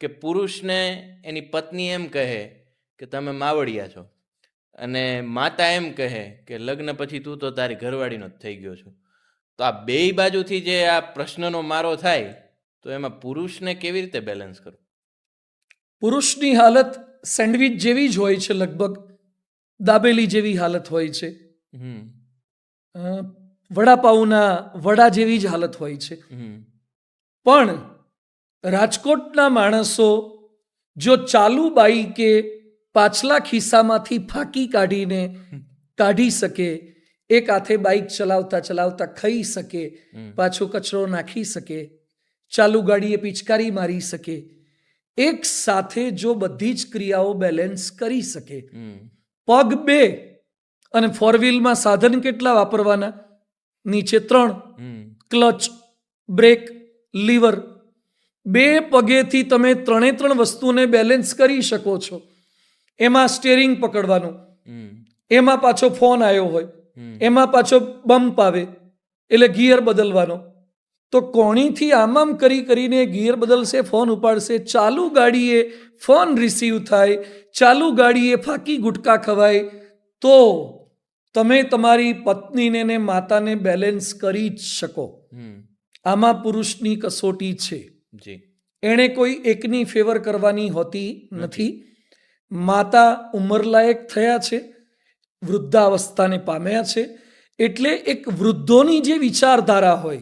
કે પુરુષને એની પત્ની એમ કહે કે તમે માવડિયા છો. અને માતા એમ કહે કે લગ્ન પછી તું તો તારી ઘરવાળીનો જ થઈ ગયો છો. તો આ બેય બાજુથી જે આ પ્રશ્નનો મારો થાય તો એમાં પુરુષને કેવી રીતે બેલેન્સ કરવું? પુરુષની હાલત સેન્ડવિચ જેવી જ હોય છે લગભગ દાબેલી જેવી હાલત હોય છે. વડાપાઉના વડા જેવી જ હાલત હોય છે. પણ રાજકોટના માણસો જો ચાલુ બાઈકે પાછલા ખિસ્સામાંથી ફાંકી કાઢીને કાઢી શકે એક હાથે બાઇક ચલાવતા ચલાવતા ખાઈ શકે પાછો કચરો નાખી શકે ચાલુ ગાડીએ પિચકારી મારી શકે એક સાથે જો બધી જ ક્રિયાઓ બેલેન્સ કરી શકે. પગ બે અને ફોર વ્હીલમાં સાધન કેટલા વાપરવાના? નીચે ત્રણ. ક્લચ બ્રેક લીવર બે પગેથી તમે ત્રણે ત્રણ વસ્તુને બેલેન્સ કરી શકો છો. એમાં સ્ટેરિંગ પકડવાનું. એમાં પાછો ફોન આવ્યો હોય. એમાં પાછો બમ્પ આવે એટલે ગિયર બદલવાનો. તો કોણીથી આમ આમ કરી કરીને ગિયર બદલશે ફોન ઉપાડશે ચાલુ ગાડીએ ફોન રિસીવ થાય ચાલુ ગાડીએ ફાકી ગુટકા ખવાય તો તમે તમારી પત્નીને ને માતાને બેલેન્સ કરી જ શકો. આમાં પુરુષની કસોટી છે. જી. એણે કોઈ એકની ફેવર કરવાની હોતી નથી. માતા ઉંમરલાયક થયા છે વૃદ્ધાવસ્થાને પામ્યા છે એટલે એક વૃદ્ધોની જે વિચારધારા હોય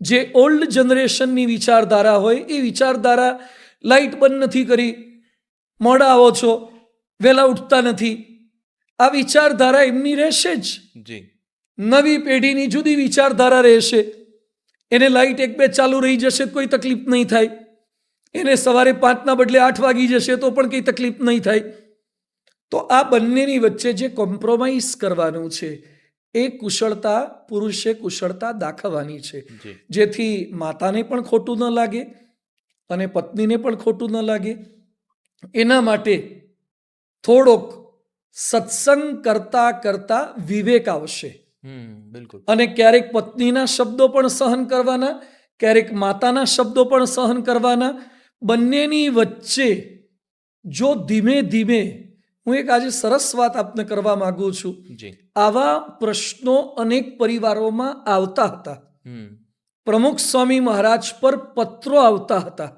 જે ઓલ્ડ જનરેશનની વિચારધારા હોય એ વિચારધારા લાઇટ બંધ નથી કરી. મોડા આવો છો વહેલા ઉઠતા નથી. આ વિચારધારા એમની રહેશે જ. જી. નવી પેઢીની જુદી વિચારધારા રહેશે. એને લાઇટ એક બે ચાલુ રહી જશે કોઈ તકલીફ નહીં થાય. એને સવારે પાંચના બદલે આઠ વાગી જશે તો પણ કંઈ તકલીફ નહીં થાય. તો આ બંનેની વચ્ચે જે કોમ્પ્રોમાઇઝ કરવાનું છે એ કુશળતા પુરુષે કુશળતા દાખવવાની છે. જેથી માતાને પણ ખોટું ન લાગે અને પત્નીને પણ ખોટું ન લાગે. એના માટે થોડોક સત્સંગ કરતા કરતા વિવેક આવશે. બિલકુલ. અને ક્યારેક પત્નીના શબ્દો પણ સહન કરવાના ક્યારેક માતાના શબ્દો પણ સહન કરવાના. બંનેની વચ્ચે જો ધીમે ધીમે હું એક આજે સરસ વાત આપને કરવા માંગુ છું. આવા પ્રશ્નો અનેક પરિવારોમાં આવતા હતા. પ્રમુખ સ્વામી મહારાજ પર પત્રો આવતા હતા.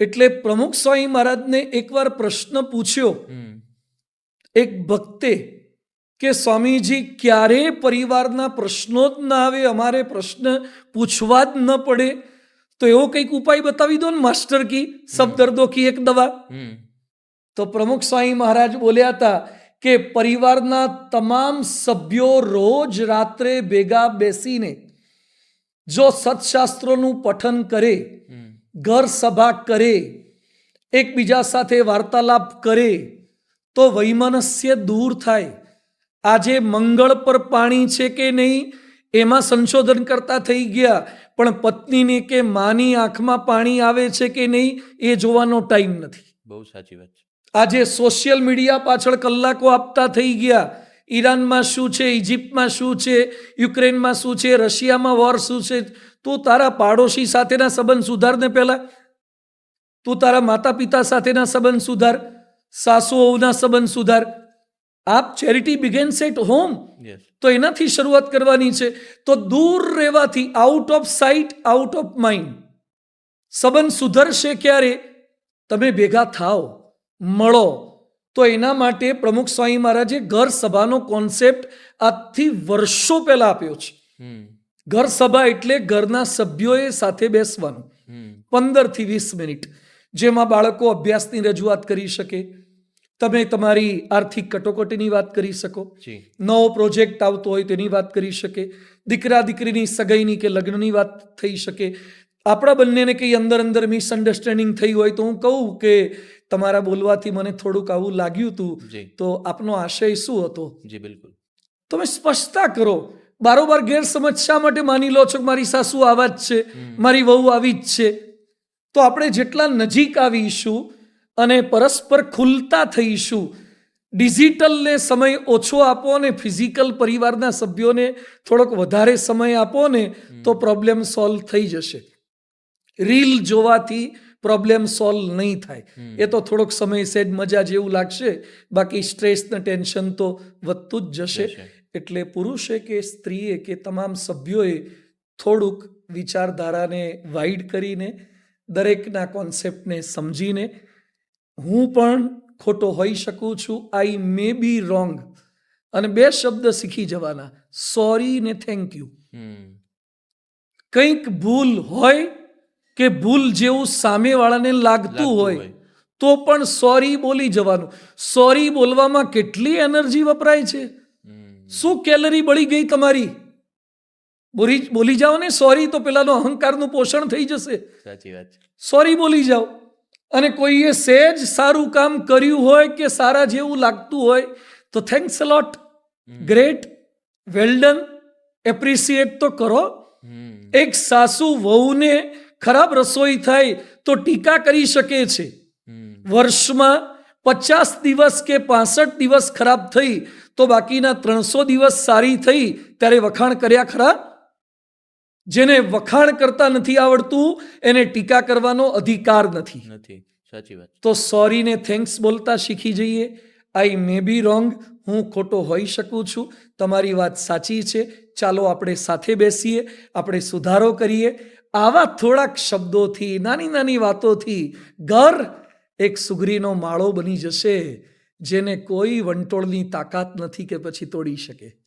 એટલે પ્રમુખ સ્વામી મહારાજને એકવાર પ્રશ્ન પૂછ્યો. એક ભક્તે કે સ્વામીજી ક્યારે પરિવારના પ્રશ્નો જ ના આવે અમારે પ્રશ્ન પૂછવા જ ન પડે? તો એવો કંઈક ઉપાય બતાવી દો ને માસ્ટર કી સબ દર્દો કી એક દવા. તો પ્રમુખ સ્વામી મહારાજ બોલ્યા હતા કે પરિવારના તમામ સભ્યો રોજ રાત્રે ભેગા બેસીને જો સત્શાસ્ત્રોનું પઠન કરે ઘર સભા કરે એકબીજા સાથે વાર્તાલાપ કરે તો વૈમનસ્ય દૂર થાય. આજે મંગળ પર પાણી છે કે નહીં એમાં સંશોધન કરતા થઈ ગયા. પણ પત્નીની કે માની આંખમાં પાણી આવે છે કે નહીં એ જોવાનો ટાઈમ નથી. બહુ સાચી વાત છે. આજે સોશિયલ મીડિયા પાછળ કલાકો આપતા થઈ ગયા. ઈરાનમાં શું છે ઇજિપ્તમાં શું છે યુક્રેનમાં શું છે રશિયામાં વોર શું છે તું તારા પાડોશી સાથેના સંબંધ સુધારને પહેલાં. તું તારા માતા પિતા સાથેના સંબંધ સુધાર સાસુઓના સંબંધ સુધાર. આપ ચેરિટી બિગેન્સ એટ હોમ તો એનાથી શરૂઆત કરવાની છે. તો દૂર રહેવાથી out of sight out of mind સંબંધ સુધરશે ક્યારે? તમે ભેગા થાઓ મળો. તો એના માટે પ્રમુખ સ્વામી મહારાજે ઘર સભાનો કોન્સેપ્ટ આજથી વર્ષો પહેલા આપ્યો છે. ઘર સભા એટલે ઘરના સભ્યોએ સાથે બેસવાનું. પંદર પંદરથી વીસ મિનિટ. જેમાં બાળકો અભ્યાસની રજૂઆત કરી શકે. તમે તમારી આર્થિક કટોકટીની વાત કરી શકો. નવો પ્રોજેક્ટ આવતો હોય તેની વાત કરી શકે. દીકરા દીકરીની સગાઈની કે લગ્નની વાત થઈ શકે. આપણા બંનેને કંઈ અંદર અંદર મિસઅન્ડરસ્ટેન્ડિંગ થઈ હોય તો હું કહું કે તમારા બોલવાથી મને થોડુંક આવું લાગ્યું હતું તો આપનો આશય શું હતો? જી બિલકુલ. તમે સ્પષ્ટતા કરો. બારોબાર ગેરસમજ શા માટે માની લો છો કે મારી સાસુ આવા જ છે? મારી વહુ આવી જ છે? તો આપણે જેટલા નજીક આવીશું અને પરસ્પર ખુલતા થઈશું. ડિજિટલને સમય ઓછો આપો અને ફિઝિકલ પરિવારના સભ્યોને થોડોક વધારે સમય આપો ને તો પ્રોબ્લેમ સોલ્વ થઈ જશે. રીલ જોવાથી પ્રોબ્લેમ સોલ્વ નહીં થાય. એ તો થોડોક સમય સેજ મજા જેવું લાગશે. બાકી સ્ટ્રેસ ને ટેન્શન તો વધતું જ જશે. જશે. એટલે પુરુષે કે સ્ત્રીએ કે તમામ સભ્યોએ થોડુંક વિચારધારાને વાઇડ કરીને દરેકના કોન્સેપ્ટને સમજીને હું પણ ખોટો હોઈ શકું છું. આઈ મે બી રોંગ અને બે શબ્દ શીખી જવાના. સોરી ને થેન્ક યુ કંઈક ભૂલ હોય કે ભૂલ જેવું સામેવાળાને લાગતું હોય. તો પણ સોરી બોલી જવાનું. સોરી બોલવામાં કેટલી એનર્જી વપરાય છે? શું કેલરી બળી ગઈ તમારી? બોલી બોલી જાઓ ને સોરી તો પેલાનો અહંકારનું પોષણ થઈ જશે. સાચી વાત સોરી બોલી જાઓ. અને કોઈએ સહેજ સારું કામ કર્યું હોય કે સારા જેવું લાગતું હોય તો thanks lot great well done appreciate તો કરો. એક સાસુ વહુને ખરાબ રસોઈ થાય તો ટીકા કરી શકે છે. વર્ષમાં પચાસ દિવસ કે પાસઠ દિવસ ખરાબ થઈ તો બાકીના ત્રણસો દિવસ સારી થઈ ત્યારે વખાણ કર્યા ખરા? જેને વખાણ કરતા નથી આવડતું એને ટીકા કરવાનો અધિકાર નથી. નથી. સાચી વાત. તો સોરીને થેન્ક્સ બોલતા શીખી જઈએ. આઈ મે બી રોંગ હું ખોટો હોઈ શકું છું. તમારી વાત સાચી છે. ચાલો આપણે સાથે બેસીએ આપણે સુધારો કરીએ. આવા થોડાક શબ્દોથી નાની નાની વાતોથી ઘર એક સુગરીનો માળો બની જશે જેને કોઈ વંટોળની તાકાત નથી કે પછી તોડી શકે.